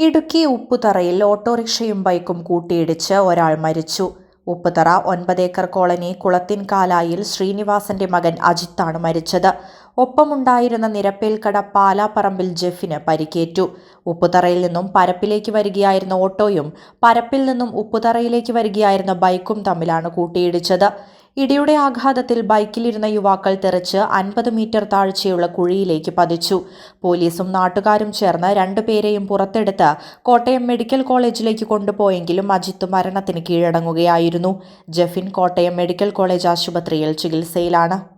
ഇടുക്കി ഉപ്പുതറയിൽ ഓട്ടോറിക്ഷയും ബൈക്കും കൂട്ടിയിടിച്ച് ഒരാൾ മരിച്ചു. ഉപ്പുതറ ഒൻപതേക്കർ കോളനി കുളത്തിൻകാലായിൽ ശ്രീനിവാസന്റെ മകൻ അജിത്താണ് മരിച്ചത്. ഒപ്പമുണ്ടായിരുന്ന നിരപ്പേൽക്കട പാലാപ്പറമ്പിൽ ജെഫിന് പരിക്കേറ്റു. ഉപ്പുതറയിൽ നിന്നും പരപ്പിലേക്ക് വരികയായിരുന്ന ഓട്ടോയും പരപ്പിൽ നിന്നും ഉപ്പുതറയിലേക്ക് വരികയായിരുന്ന ബൈക്കും തമ്മിലാണ് കൂട്ടിയിടിച്ചത്. ഇടിയുടെ ആഘാതത്തിൽ ബൈക്കിലിരുന്ന യുവാക്കൾ തെറിച്ച് അൻപത് മീറ്റർ താഴ്ചയുള്ള കുഴിയിലേക്ക് പതിച്ചു. പോലീസും നാട്ടുകാരും ചേർന്ന് രണ്ടുപേരെയും പുറത്തെടുത്ത് കോട്ടയം മെഡിക്കൽ കോളേജിലേക്ക് കൊണ്ടുപോയെങ്കിലും അജിത്ത് മരണത്തിന് കീഴടങ്ങുകയായിരുന്നു. ജഫിൻ കോട്ടയം മെഡിക്കൽ കോളേജ് ആശുപത്രിയിൽ ചികിത്സയിലാണ്.